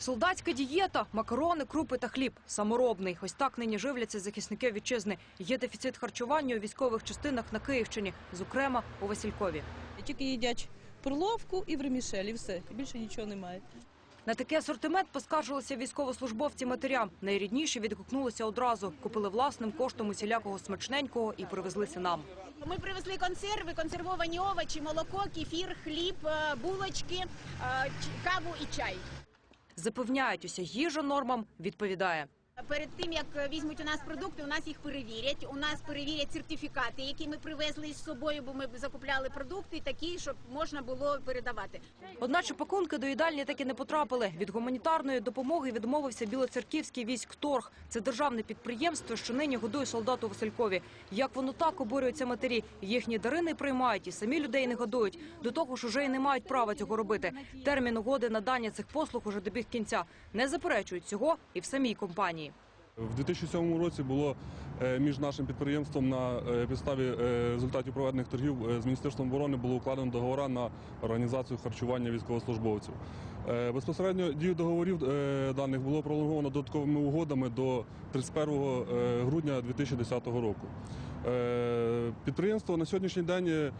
Солдатська дієта, макарони, крупи та хліб. Саморобний. Ось так нині живляться захисники вітчизни. Є дефіцит харчування у військових частинах на Київщині, зокрема у Василькові. Тільки їдять перловку і вермішель, і все. Більше нічого немає. На такий асортимент поскаржилися військовослужбовці матерям. Найрідніші відгукнулися одразу. Купили власним коштом усілякого смачненького і привезлися нам. Ми привезли консерви, консервовані овочі, молоко, кефір, хліб, е, булочки, е, каву і чай. Запевняють, уся їжа нормам відповідає. Перед тим як візьмуть у нас продукти, у нас їх перевірять. У нас перевірять сертифікати, які ми привезли з собою, бо ми закупляли продукти такі, щоб можна було передавати. Одначе пакунки до їдальні таки не потрапили. Від гуманітарної допомоги відмовився Білоцерківський військторг. Це державне підприємство, що нині годує солдат у Василькові. Як воно так обурюються матері? Їхні дари не приймають і самі людей не годують. До того ж, уже й не мають права цього робити. Термін угоди надання цих послуг уже добіг кінця. Не заперечують цього і в самій компанії. В 2007 році було е, між нашим підприємством на е, підставі е, результатів проведених торгів з Міністерством оборони було укладено договори на організацію харчування військовослужбовців. Безпосередньо дію договорів даних було пролонговано додатковими угодами до 31 е, грудня 2010 року. Е, Підприємство на сьогоднішній день е,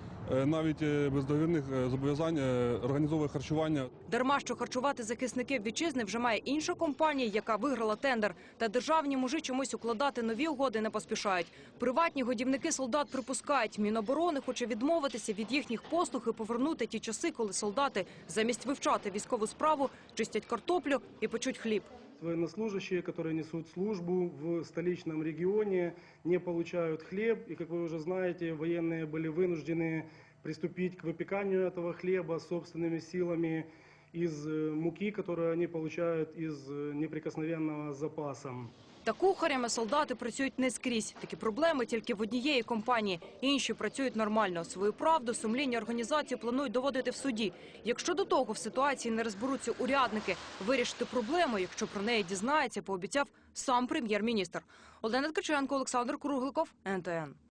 навіть е, без договірних зобов'язань організовує харчування Дарма, що харчувати захисників вітчизни вже має інша компанія, яка виграла тендер. Та державні мужі чомусь укладати нові угоди не поспішають. Приватні годівники солдат припускають. Міноборони хоче відмовитися від їхніх послуг і повернути ті часи, коли солдати замість вивчати військову справу чистять картоплю і печуть хліб. Военнослужащие, которые несут службу в столичном регионе, не получают хлеб. И, как вы уже знаете, военные были вынуждены приступить к выпеканию этого хлеба собственными силами из э, муки, которую они получают из э, неприкосновенного запаса. Та кухарями солдати працюють не скрізь. Такі проблеми тільки в однієї компанії. Інші працюють нормально. Свою правду сумлінні організації планують доводити в суді. Якщо до того в ситуації не розберуться урядники, вирішити проблему, якщо про неї дізнається, пообіцяв сам прем'єр-міністр. Олена Ткаченко, Олександр Кругликов, НТН.